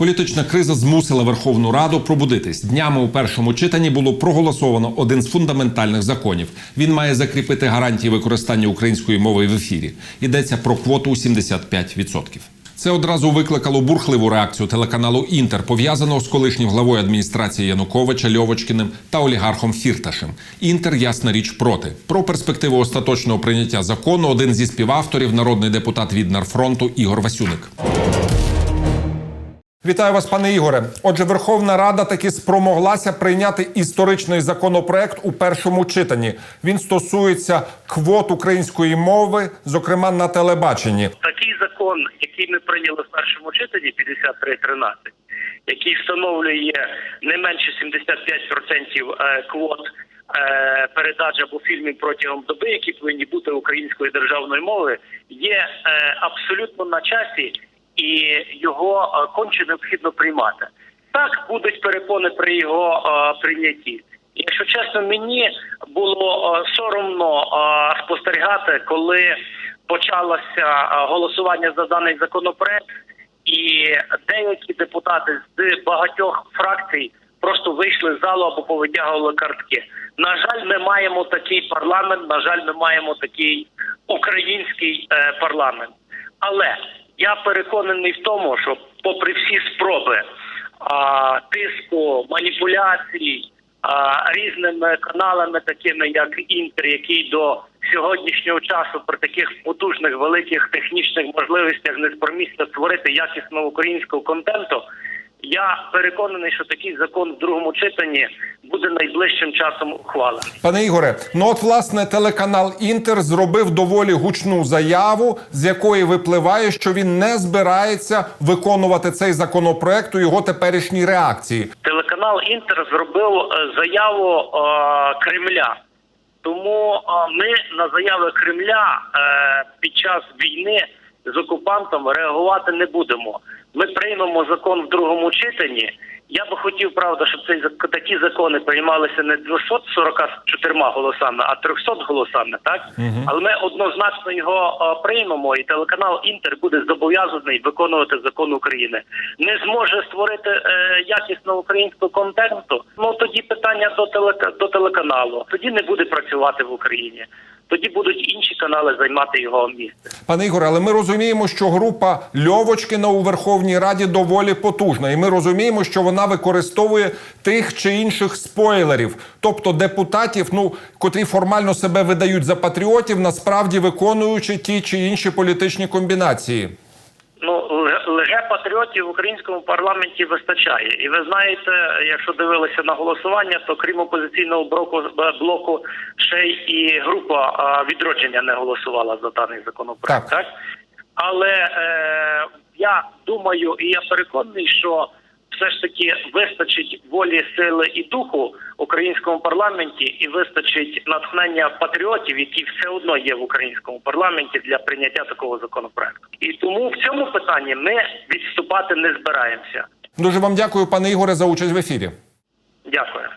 Політична криза змусила Верховну Раду пробудитись. Днями у першому читанні було проголосовано один з фундаментальних законів. Він має закріпити гарантії використання української мови в ефірі. Йдеться про квоту у 75%. Це одразу викликало бурхливу реакцію телеканалу Інтер, пов'язаного з колишнім главою адміністрації Януковича Льовочкіним та олігархом Фірташем. Інтер, ясна річ, проти. Про перспективу остаточного прийняття закону один зі співавторів, народний депутат від Нарфронту Ігор Васюник. Вітаю вас, пане Ігоре. Отже, Верховна Рада таки спромоглася прийняти історичний законопроект у першому читанні. Він стосується квот української мови, зокрема на телебаченні. такий закон, який ми прийняли в першому читанні, 53.13, який встановлює не менше 75% е, квот е, передач або фільмів протягом доби, які повинні бути українською державною мовою, є е, абсолютно на часі, і його е, конче необхідно приймати. Так будуть перепони при його е, прийнятті. Якщо чесно, мені було е, соромно спостерігати, коли почалося голосування за даний законопроект, і деякі депутати з багатьох фракцій просто вийшли з залу або повитягували картки. На жаль, ми маємо такий парламент. На жаль, ми маємо такий український парламент. Але я переконаний в тому, що, попри всі спроби а, тиску, маніпуляцій а, різними каналами, такими як Інтер, який до сьогоднішнього часу при таких потужних великих технічних можливостях не спромігся створити якісного українського контенту. Я переконаний, що такий закон в другому читанні буде найближчим часом ухвалений. Пане Ігоре, ну от власне телеканал Інтер зробив доволі гучну заяву, з якої випливає, що він не збирається виконувати цей законопроект у його теперішній реакції. Телеканал Інтер зробив е, заяву е, Кремля. Тому е, ми на заяви Кремля е, під час війни з окупантом реагувати не будемо. Ми приймемо закон в другому читанні. Я би хотів, правда, щоб цей такі закони приймалися не 244 голосами, а 300 голосами, так але ми однозначно його е, приймемо, і телеканал Інтер буде зобов'язаний виконувати закон України. Не зможе створити е, якісного українського контенту. Ну тоді питання до телека до телеканалу. Тоді не буде працювати в Україні. Тоді будуть інші канали займати його місце. Пане Ігоре, але ми розуміємо, що група Льовочкіна у Верховній Раді доволі потужна, і ми розуміємо, що вона використовує тих чи інших спойлерів, тобто депутатів, ну котрі формально себе видають за патріотів, насправді виконуючи ті чи інші політичні комбінації. Ну лже- лже-патріотів в українському парламенті вистачає, і ви знаєте, якщо дивилися на голосування, то крім опозиційного блоку блоку ще й і група відродження не голосувала за даний законопроект. Так. Так, але е, я думаю, і я переконаний, що все ж таки вистачить волі, сили і духу в українському парламенті, і вистачить натхнення патріотів, які все одно є в українському парламенті для прийняття такого законопроекту. І тому в цьому питанні ми відступати не збираємося. Дуже вам дякую, пане Ігоре, за участь в ефірі. Дякую.